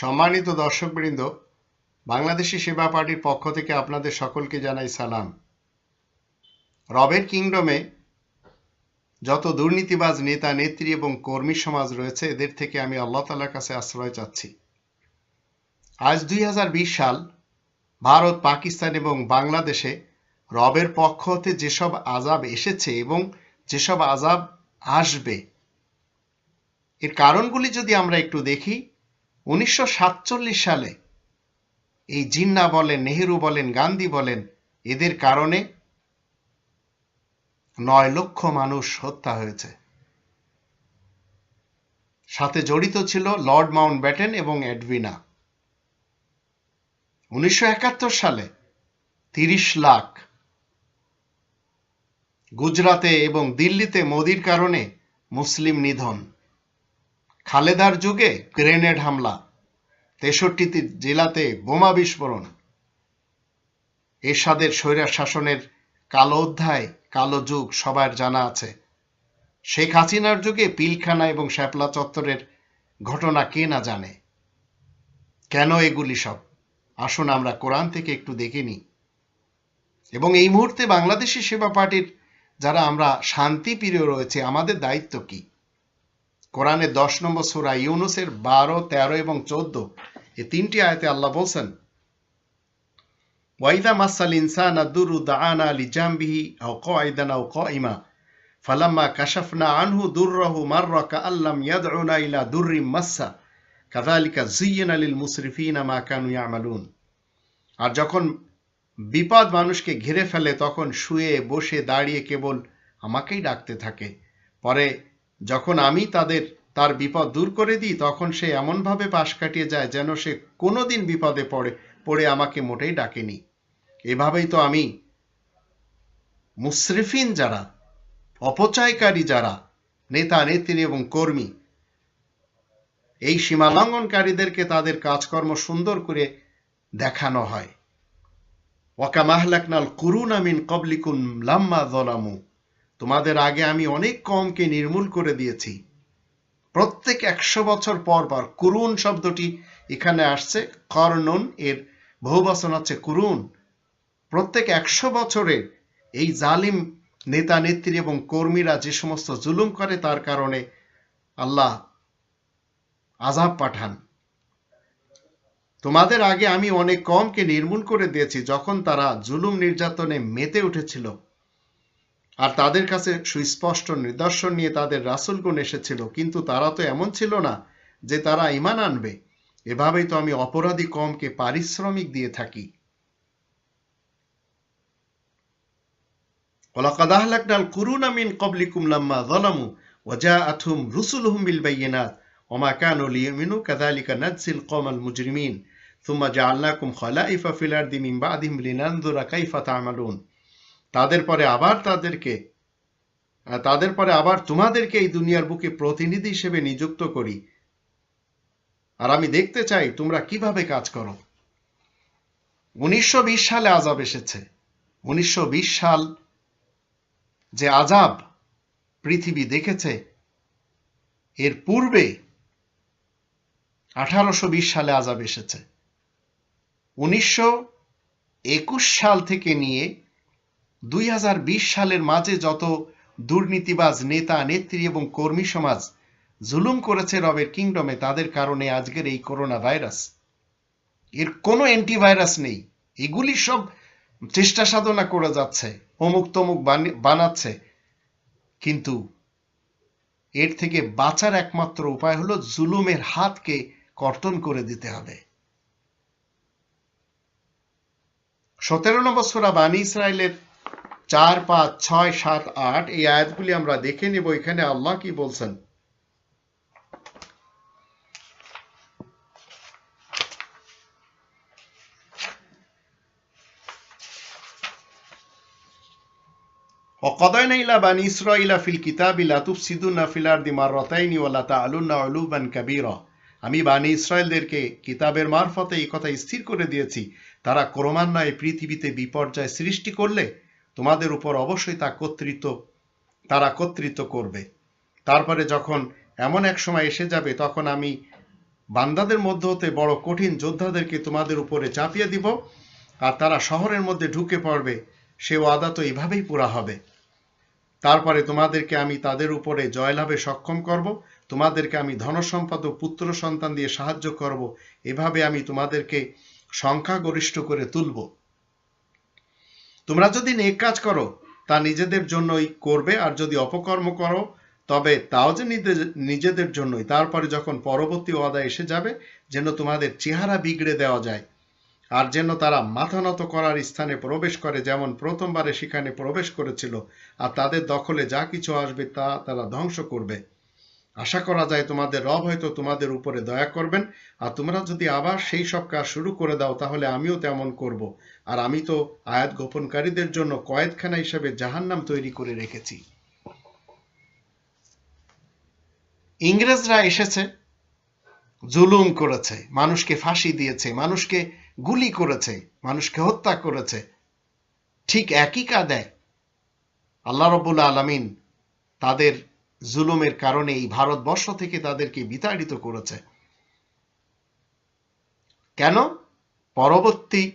সম্মানিত দর্শকবৃন্দ, বাংলাদেশি সেবা পার্টির পক্ষ থেকে আপনাদের সকলকে জানাই সালাম। রবের কিংডমে যত দুর্নীতিবাজ নেতা, নেত্রী এবং কর্মী সমাজ রয়েছে, এদের থেকে আমি আল্লাহ তালার কাছে আশ্রয় চাচ্ছি। আজ দুই হাজার বিশ সাল ভারত, পাকিস্তান এবং বাংলাদেশে রবের পক্ষ হতে যেসব আজাব এসেছে এবং যেসব আজাব আসবে, এর কারণগুলি যদি আমরা একটু দেখি উনিশশো সাতচল্লিশ সালে এই জিন্না বলেন, নেহেরু বলেন, গান্ধী বলেন, এদের কারণে নয় লক্ষ মানুষ হত্যা হয়েছে। সাথে জড়িত ছিল লর্ড মাউন্ট ব্যাটেন এবং এডভিনা উনিশশো সালে তিরিশ লাখ গুজরাতে এবং দিল্লিতে মোদির কারণে মুসলিম নিধন। খালেদার যুগে গ্রেনেড হামলা, তেষট্টিটি জেলাতে বোমা বিস্ফোরণ, এরশাদের স্বৈরার শাসনের কালো অধ্যায়, কালো যুগ সবার জানা আছে। শেখ হাসিনার যুগে পিলখানা এবং শ্যাপলা চত্বরের ঘটনা কে না জানে? কেন এগুলি সব? আসুন আমরা কোরআন থেকে একটু দেখে নিই। এবং এই মুহূর্তে বাংলাদেশি সেবা পার্টির যারা আমরা শান্তি প্রিয় রয়েছে, আমাদের দায়িত্ব কি? কোরআনের দশ নম্বর সুরা ইউনুসের বারো, তেরো এবং চোদ্দ। এই তিনটি আয়তে আল্লাহ বলছেন, ওয়াইদা মাসাল ইনসান আদুরু লিজামবিহি আও কাইদান আও কাইমা ফালাম্মা কাশাফনা আনহু ইয়াদউনা ইলা দুররিম মাসসা। কাযালিকা যুয়্যিনা লিল মুসরিফিনা মা কানু ইয়ামালুন। আর যখন বিপদ মানুষকে ঘিরে ফেলে, তখন শুয়ে, বসে, দাঁড়িয়ে কেবল আমাকেই ডাকতে থাকে। পরে যখন আমি তাদের, তার বিপদ দূর করে দিই, তখন সে এমনভাবে পাশ কাটিয়ে যায় যেন সে কোনোদিন বিপদে পড়ে পড়ে আমাকে মোটেই ডাকেনি। এভাবেই তো আমি মুসরিফিন যারা, অপচয়কারী যারা, নেতা, নেত্রী এবং কর্মী, এই সীমালঙ্ঘনকারীদেরকে তাদের কাজকর্ম সুন্দর করে দেখানো হয়। ওয়াকা মাহলাকনাল কুরুন আমিন কবলিকুন লাম্মা জলামু তোমাদের আগে আমি অনেক কমকে নির্মূল করে দিয়েছি। প্রত্যেক একশো বছর পর পর কুরুন শব্দটি এখানে আসছে, কর্ণন এর বহু বচন হচ্ছে কুরুন। প্রত্যেক একশো বছরে এই জালিম নেতা, নেত্রী এবং কর্মীরা যে সমস্ত জুলুম করে, তার কারণে আল্লাহ আজাব পাঠান। তোমাদের আগে আমি অনেক কমকে নির্মূল করে দিয়েছি, যখন তারা জুলুম নির্যাতনে মেতে উঠেছিল। আর তাদের কাছে সুস্পষ্ট নিদর্শন নিয়ে তাদের রাসুলগুন এসেছিল কিন্তু তারা তো এমন ছিল না যে তারা ইমান আনবে এভাবেই তো আমি অপরাধী কমকে পারিশ্রমিক দিয়ে থাকি ولقد أهلكنا القرون من قبلكم لما ظلموا وجاءتهم رسلهم بالبينات وما كانوا ليؤمنوا كذلك نجزي القوم المجرمين ثم جعلناكم خلائف في الأرض من بعدهم لننظر كيف تعملون তাদের পরে আবার তাদেরকে তাদের পরে আবার তোমাদেরকে এই দুনিয়ার বুকে প্রতিনিধি হিসেবে নিযুক্ত করি। আর আমি দেখতে চাই তোমরা কীভাবে কাজ করো। উনিশশো সালে আজাব এসেছে। উনিশশো সাল যে আজাব পৃথিবী দেখেছে, এর পূর্বে আঠারোশো বিশ সালে আজাব এসেছে। উনিশশো একুশ সাল থেকে নিয়ে দুই হাজার বিশ সালের মাঝে যত দুর্নীতিবাজ নেতা, নেত্রী এবং কর্মী সমাজ জুলুম করেছে রবের কিংডমে, তাদের কারণে আজকের এই করোনা ভাইরাস। এর কোনো অ্যান্টিভাইরাস নেই। এগুলি সব চেষ্টা সাধনা করে যাচ্ছে, অমুক তমুক বানাচ্ছে। কিন্তু এর থেকে বাঁচার একমাত্র উপায় হলো জুলুমের হাতকে কর্তন করে দিতে হবে। সতেরো নম্বর সোরা বানী ইসরায়েলের চার পাঁচ ছয় সাত আট এই আয়াতগুলি আমরা দেখে নেব এখানে আল্লাহ কি বলছেন وقضينا إلى بني إسرائيل في الكتاب لا تفسدون في الأرض مرتين ولا تعلن علوبا كبيرا আমি বানি ইসরায়েলদেরকে কিতাবের মারফতে এই কথা স্থির করে দিয়েছি তারা ক্রমান্বয়ে পৃথিবীতে বিপর্যয় সৃষ্টি করলে তোমাদের উপর অবশ্যই তা কর্তৃত্ব, তারা কর্তৃত্ব করবে। তারপরে যখন এমন এক সময় এসে যাবে, তখন আমি বান্দাদের মধ্য হতে বড় কঠিন যোদ্ধাদেরকে তোমাদের উপরে চাপিয়ে দিব, আর তারা শহরের মধ্যে ঢুকে পড়বে, সে ওয়াদা তো এইভাবেই পুরা হবে। তারপরে তোমাদেরকে আমি তাদের উপরে জয়লাভে সক্ষম করব, তোমাদেরকে আমি ধনসম্পদ ও পুত্র সন্তান দিয়ে সাহায্য করব, এভাবে আমি তোমাদেরকে সংখ্যাগরিষ্ঠ করে তুলব। তোমরা যদি নেক কাজ করো, তা নিজেদের জন্যই করবে, আর যদি অপকর্ম করো, তবে তাও যে নিজে- নিজেদের জন্যই। তারপরে যখন পরবর্তী ওয়াদা এসে যাবে, যেন তোমাদের চেহারা বিগড়ে দেওয়া যায়, আর যেন তারা মাথা নত করার স্থানে প্রবেশ করে, যেমন প্রথমবারে সেখানে প্রবেশ করেছিল, আর তাদের দখলে যা কিছু আসবে তা তারা ধ্বংস করবে। আশা করা যায় তোমাদের রব হয়তো তোমাদের উপরে দয়া করবেন। আর তোমরা যদি আবার সেই সব কাজ শুরু করে দাও, তাহলে আমিও তেমন করব। আর আমি তো আয়াত গোপনকারীদের জন্য কয়েদখানা হিসেবে জাহান্নাম তৈরি করে রেখেছি। ইংরেজরা এসেছে, জুলুম করেছে, মানুষকে ফাঁসি দিয়েছে, মানুষকে গুলি করেছে, মানুষকে হত্যা করেছে। ঠিক একই কাদায় আল্লাহ রবুল আলমিন তাদের জুলুমের কারণে এই ভারতবর্ষ থেকে তাদেরকে বিতাড়িত করেছে। কেন? পরবর্তী,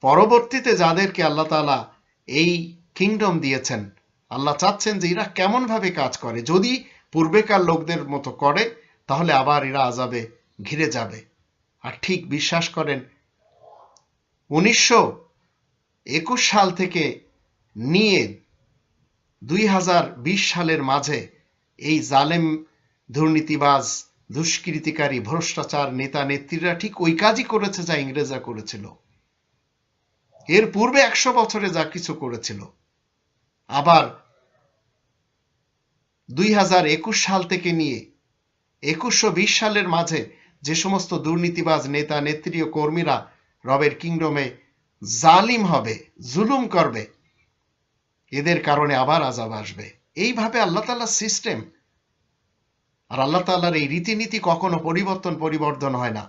পরবর্তীতে যাদেরকে আল্লাহ তাআলা এই কিংডম দিয়েছেন, আল্লাহ চাচ্ছেন যে এরা কেমন ভাবে কাজ করে। যদি পূর্বেকার লোকদের মতো করে, তাহলে আবার এরা আজাবে ঘিরে যাবে। আর ঠিক বিশ্বাস করেন, উনিশশো একুশ সাল থেকে নিয়ে দুই হাজার বিশ সালের মাঝে এই জালেম দুর্নীতিবাজ, দুষ্কৃতিকারী, ভ্রষ্টাচার নেতা নেত্রীরা ঠিক ওই কাজই করেছে যা ইংরেজরা করেছিল। এর পূর্বে একশো বছরে যা কিছু করেছিল। আবার দুই হাজার একুশ সাল থেকে নিয়ে একুশশো বিশ সালের মাঝে যে সমস্ত দুর্নীতিবাজ নেতা, নেত্রী ও কর্মীরা রবের কিংডমে জালিম হবে, জুলুম করবে এদের কারণে আবার আজাব আসবে। এইভাবে আল্লাহ তাল্লাহ সিস্টেম আর আল্লাহ তাল্লাহর এই রীতিনীতি কখনো পরিবর্তন পরিবর্তন হয় না।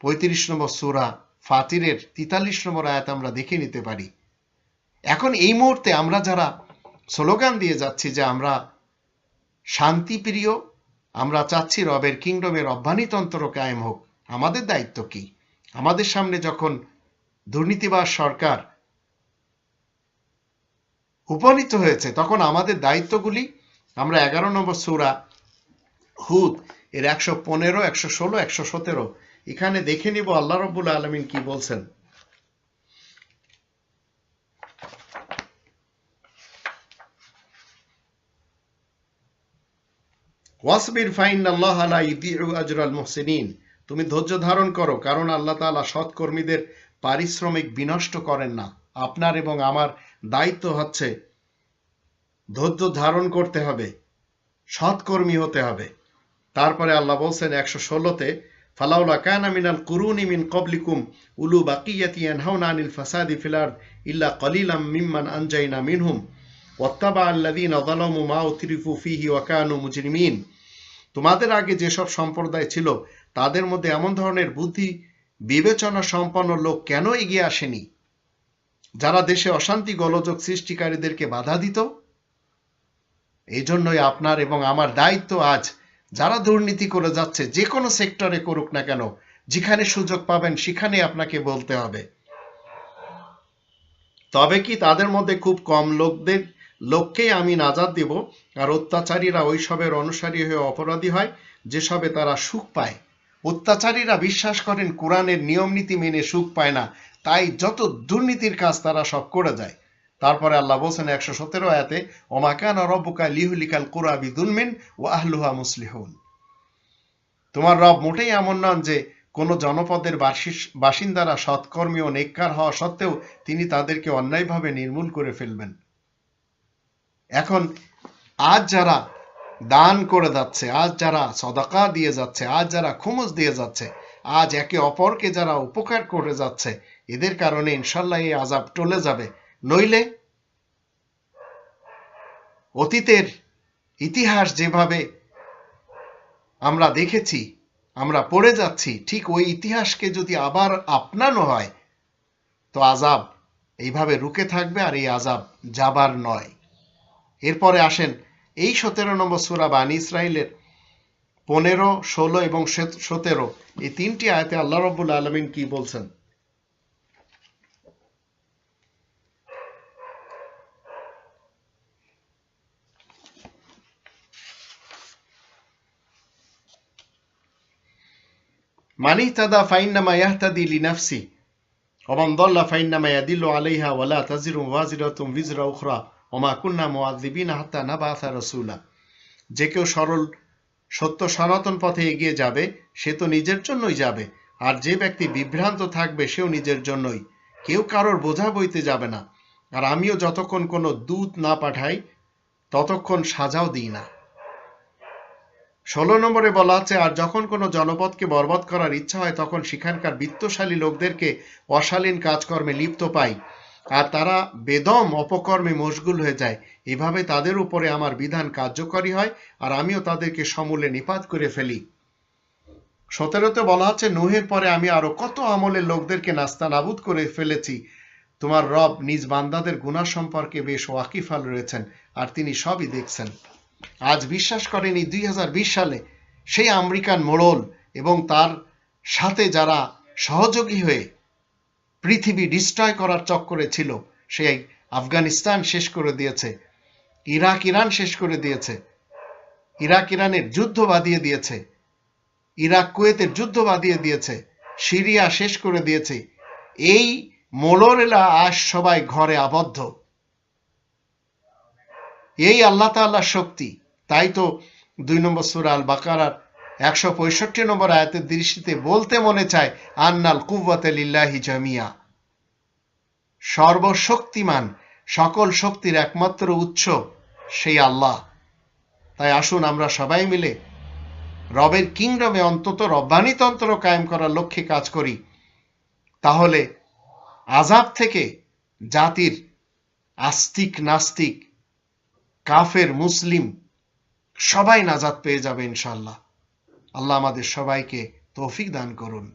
পঁয়ত্রিশ নম্বর সুরা ফাতিরের তিতাল্লিশ নম্বর আয়াত আমরা দেখে নিতে পারি। এখন এই মুহূর্তে আমরা যারা স্লোগান দিয়ে যাচ্ছি যে আমরা শান্তিপ্রিয়, আমরা চাচ্ছি রবের কিংডমের অভ্যানীতন্ত্র কায়েম হোক, আমাদের দায়িত্ব কি? আমাদের সামনে যখন দুর্নীতিবাজ সরকার উপনীত হয়েছে, তখন আমাদের দায়িত্বগুলি, আমরা এগারো নম্বর সুরা হুদ, এর একশো পনেরো, একশো ষোলো, একশো সতেরো। এখানে দেখে নিব আল্লাহ রব্বুল আলমিন কি বলছেন। ওয়াসবির ফাইন আল্লাহ আলা আজরাল তুমি ধৈর্য ধারণ করো, কারণ আল্লাহ তাআলা সৎকর্মীদের পারিশ্রমিক বিনষ্ট করেন না। আপনার এবং আমার দায়িত্ব হচ্ছে ধৈর্য ধারণ করতে হবে, সৎকর্মী হতে হবে। তারপরে আল্লাহ বলছেন একশো ষোলোতে, ফালাউলা কানা মিনাল কুরুনি মিন কবলিকুম উলু বাকিয়াতি ইয়ানহাউনা আনিল ফাসাদি ফিল আরদ ইল্লা কলিলাম মিম্মান আনজাইনা মিনহুম ওয়াত্তাবা আল্লাযীনা যালামু মা উতরিফু ফীহি ওয়া কানু মুজরিমিন। তোমাদের আগে যেসব সম্প্রদায় ছিল, তাদের মধ্যে এমন ধরনের বুদ্ধি, বিবেচনা সম্পন্ন লোক কেন এগিয়ে আসেনি? যারা দেশে অশান্তি গোলযোগ সৃষ্টিকারীদেরকে বাধা দিত এই জন্যই আপনার এবং আমার দায়িত্ব আজ, যারা দুর্নীতি করে যাচ্ছে, যে কোনো সেক্টরে করুক না কেন, যেখানে সুযোগ পাবেন সেখানে আপনাকে বলতে হবে। তবে কি তাদের মধ্যে খুব কম লোকদের, লোককেই আমি নাজাদ দিব, আর অত্যাচারীরা ওইসবের অনুসারী হয়ে অপরাধী হয়, যেসবে তারা সুখ পায়। অত্যাচারীরা বিশ্বাস করেন, কোরআনের নিয়ম নীতি মেনে সুখ পায় না তাই যত দুর্নীতির কাজ তারা সব করে যায়। তারপরে আল্লাহ বলছেন একশো সতেরো আয়াতে ওমাকান রব্বুকা লিহুলিকাল কুরা বিদুলমিন ও আহলুহা মুসলিহুন। তোমার রব মোটেই এমন নন যে কোন জনপদের বাসিন্দারা সৎকর্মী ও নেককার হওয়া সত্ত্বেও তিনি তাদেরকে অন্যায়ভাবে নির্মূল করে ফেলবেন। এখন আজ যারা দান করে যাচ্ছে, আজ যারা সদাকা দিয়ে যাচ্ছে, আজ যারা খুমুজ দিয়ে যাচ্ছে, আজ একে অপরকে যারা উপকার করে যাচ্ছে এদের কারণে ইনশাল্লাহ এই আজাব টলে যাবে। নইলে অতীতের ইতিহাস যেভাবে আমরা দেখেছি, আমরা পড়ে যাচ্ছি, ঠিক ওই ইতিহাসকে যদি আবার আপনানো হয়, তো আজাব এইভাবে রুকে থাকবে আর এই আজাব যাবার নয়। এরপরে আসেন এই সতেরো নম্বর সুরা বানী ইসরায়েলের পনেরো, ষোলো এবং সতেরো। এই তিনটি আয়াতে আল্লাহ রব্বুল আলমিন কি বলছেন? মান ইহতাদা ইয়াহতাদি ওমান দল্লা ইয়াদিল্লু আলাইহা ওয়ালা তাজিরু উখরা ওমা কুন্না হাত্তা যে কেউ সরল সত্য সনাতন পথে এগিয়ে যাবে, সে তো নিজের জন্যই যাবে, আর যে ব্যক্তি বিভ্রান্ত থাকবে, সেও নিজের জন্যই। কেউ কারোর বোঝা বইতে যাবে না, আর আমিও যতক্ষণ কোনো দূত না পাঠাই, ততক্ষণ সাজাও দিই না। ষোলো নম্বরে বলা আছে, আর যখন কোনো জনপদকে বরবাদ করার ইচ্ছা হয়, তখন সেখানকার বিত্তশালী লোকদেরকে অশালীন কাজকর্মে লিপ্ত পাই। আর তারা বেদম অপকর্মে মশগুল হয়ে যায়। এভাবে তাদের উপরে আমার বিধান কার্যকরী হয়, আর আমিও তাদেরকে সমূলে নিপাত করে ফেলি। সতেরোতে বলা হচ্ছে নোহের পরে আমি আরও কত আমলের লোকদেরকে নাস্তা নাবুদ করে ফেলেছি। তোমার রব নিজ বান্দাদের গুণা সম্পর্কে বেশ ওয়াকিফাল রয়েছেন, আর তিনি সবই দেখছেন। আজ বিশ্বাস করেনি দুই সালে সেই আমেরিকান মোড়ল এবং তার সাথে যারা সহযোগী হয়ে পৃথিবী ডিস্ট্রয় করার চক্করে ছিল সে আফগানিস্তান শেষ করে দিয়েছে, ইরাক ইরান শেষ করে দিয়েছে, ইরাক ইরানের যুদ্ধ বাদিয়ে দিয়েছে, ইরাক কুয়েতের যুদ্ধ বাদিয়ে দিয়েছে, সিরিয়া শেষ করে দিয়েছে, এই মোড়লেরা আজ সবাই ঘরে আবদ্ধ। এই আল্লাহ তাল্লাহ শক্তি। তাই তো দুই নম্বর সুরা আল বাকারার একশো পঁয়ষট্টি নম্বর আয়াতের দৃষ্টিতে বলতে মনে চায়, আন্নাল কুব্বতে লিল্লাহি জামিয়া। সর্বশক্তিমান, সকল শক্তির একমাত্র উৎস সেই আল্লাহ। তাই আসুন আমরা সবাই মিলে রবের কিংডমে অন্তত রব্বানিতন্ত্র কায়েম করার লক্ষ্যে কাজ করি। তাহলে আজাব থেকে জাতির আস্তিক নাস্তিক কাফের মুসলিম সবাই নাজাদ পেয়ে যাবে ইনশাল্লাহ আল্লাহ আমাদের সবাইকে তৌফিক দান করুন।